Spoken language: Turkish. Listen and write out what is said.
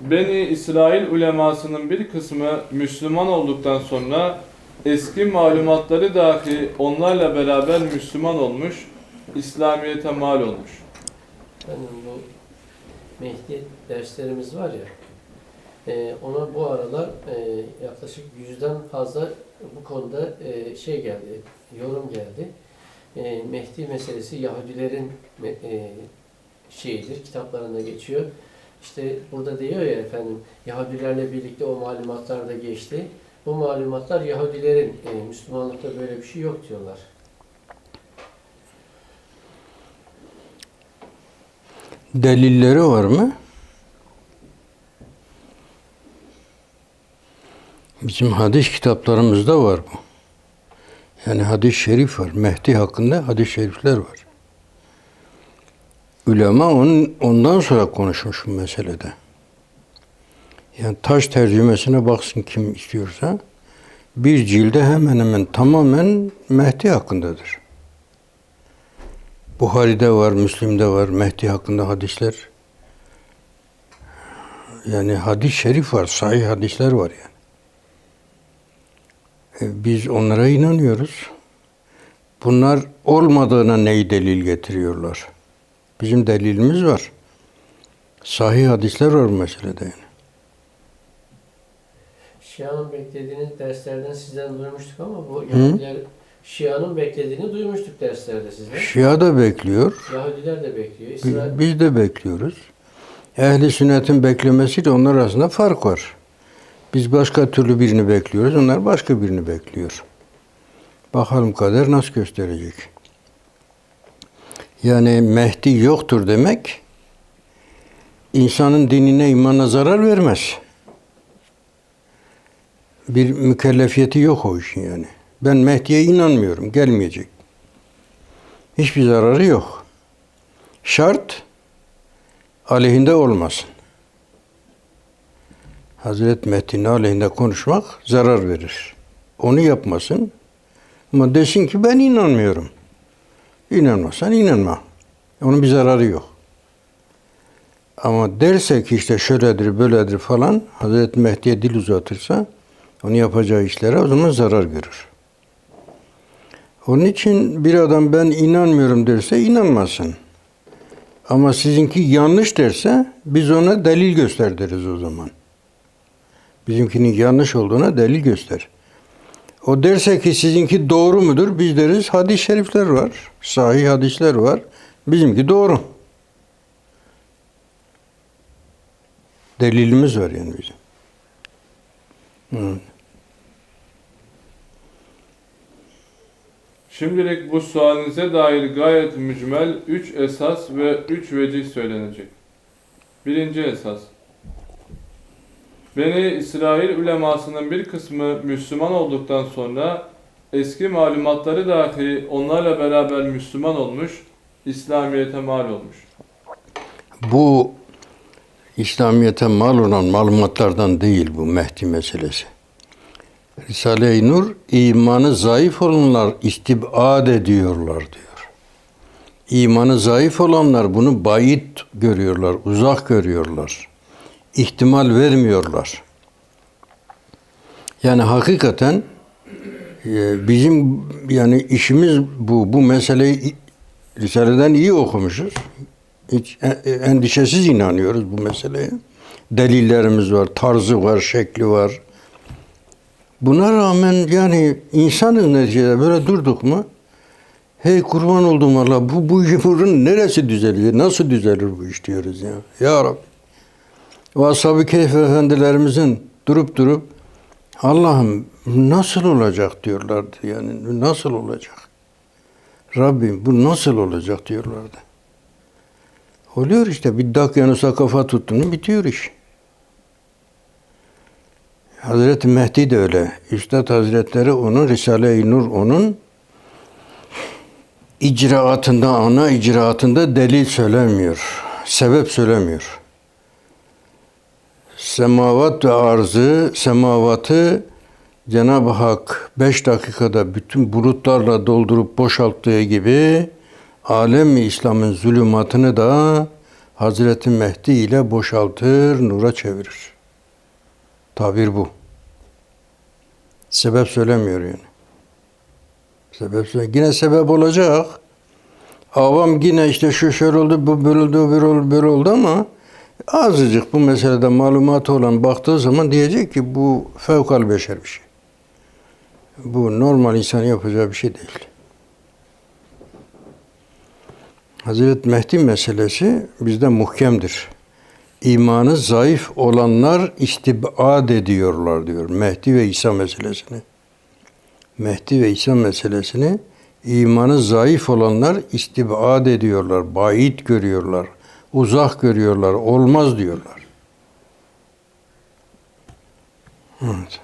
Beni İsrail ulemasının bir kısmı Müslüman olduktan sonra eski malumatları dahi onlarla beraber Müslüman olmuş, İslamiyet'e mal olmuş. Efendim bu Mehdi derslerimiz var ya, e, ona bu aralar e, yaklaşık yüzden fazla bu konuda e, şey geldi, yorum geldi. E, Mehdi meselesi Yahudilerin me- e, şeyidir, kitaplarında geçiyor. İşte burada diyor ya efendim, Yahudilerle birlikte o malumatlar da geçti. Bu malumatlar Yahudilerin, e, Müslümanlıkta böyle bir şey yok diyorlar. Delilleri var mı? Bizim hadis kitaplarımızda var bu. Yani hadis-i şerif var. Mehdi hakkında hadis-i şerifler var. Ulema onun, ondan sonra konuşmuş bu meselede. Yani taş tercümesine baksın kim istiyorsa. Bir cilde hemen hemen tamamen Mehdi hakkındadır. Buhari'de var, Müslim'de var, Mehdi hakkında hadisler. Yani hadis-i şerif var, sahih hadisler var yani. E, Biz onlara inanıyoruz. Bunlar olmadığına neyi delil getiriyorlar? Bizim delilimiz var. Sahih hadisler var bu meselede yani. Şia'nın beklediğiniz derslerden sizden duymuştuk ama bu Yahudiler Şia'nın beklediğini duymuştuk derslerde sizden. Şia da bekliyor, Yahudiler de bekliyor. İsrail biz de bekliyoruz. Ehli sünnetin beklemesiyle onlar arasında fark var. Biz başka türlü birini bekliyoruz, onlar başka birini bekliyor. Bakalım kader nasıl gösterecek. Yani Mehdi yoktur demek, insanın dinine, imanına zarar vermez. Bir mükellefiyeti yok o işin yani. Ben Mehdi'ye inanmıyorum, gelmeyecek. Hiçbir zararı yok. Şart, aleyhinde olmasın. Hazret Mehdi'nin aleyhinde konuşmak zarar verir. Onu yapmasın. Ama desin ki ben inanmıyorum. İnanmazsan inanma. Onun bir zararı yok. Ama derse ki işte şöyledir, böyledir falan, Hazreti Mehdi'ye dil uzatırsa, onu yapacağı işlere o zaman zarar görür. Onun için bir adam ben inanmıyorum derse inanmasın. Ama sizinki yanlış derse biz ona delil göster deriz o zaman. Bizimkinin yanlış olduğuna delil göster. O derse ki sizinki doğru mudur? Biz deriz hadis-i şerifler var. Sahih hadisler var. Bizimki doğru. Delilimiz var yani bizim. Hı. Şimdilik bu sualinize dair gayet mücmel 3 esas ve 3 vecih söylenecek. Birinci esas. Beni İsrail ulemasının bir kısmı Müslüman olduktan sonra eski malumatları dahi onlarla beraber Müslüman olmuş, İslamiyet'e mal olmuş. Bu İslamiyet'e mal olan malumatlardan değil bu Mehdi meselesi. Risale-i Nur imanı zayıf olanlar istibad ediyorlar diyor. İmanı zayıf olanlar bunu bayit görüyorlar, uzak görüyorlar. İhtimal vermiyorlar. Yani hakikaten e, bizim yani işimiz bu. Bu meseleyi Risale'den iyi okumuşuz. Hiç e- endişesiz inanıyoruz bu meseleye. Delillerimiz var, tarzı var, şekli var. Buna rağmen yani insanız neticede böyle durduk mu? Hey kurban oldum Allah bu bu bunun neresi düzelir? Nasıl düzelir bu iş diyoruz ya. Ya Rabbi. O Ashab-ı Kehf efendilerimizin durup durup Allah'ım nasıl olacak diyorlardı yani nasıl olacak? Rabbim bu nasıl olacak diyorlardı. Oluyor işte bir dakyanusa kafa tuttun bitiyor iş. Hazreti Mehdi de öyle. Üstad Hazretleri onun, Risale-i Nur onun icraatında, ana icraatında delil söylemiyor. Sebep söylemiyor. Semavat ve arzı, semavatı Cenab-ı Hak beş dakikada bütün bulutlarla doldurup boşalttığı gibi alem İslam'ın zulümatını da Hazreti Mehdi ile boşaltır, nura çevirir. Tabir bu. Sebep söylemiyor yani. Sebep söyle. Yine sebep olacak. Avam yine işte şu şöyle oldu, bu böyle oldu, böyle oldu, böyle oldu ama azıcık bu meselede malumatı olan baktığı zaman diyecek ki bu fevkal beşer bir şey. Bu normal insan yapacağı bir şey değil. Hazreti Mehdi meselesi bizde muhkemdir. İmanı zayıf olanlar istibad ediyorlar diyor Mehdi ve İsa meselesini. Mehdi ve İsa meselesini imanı zayıf olanlar istibad ediyorlar, bait görüyorlar, uzak görüyorlar, olmaz diyorlar. Evet.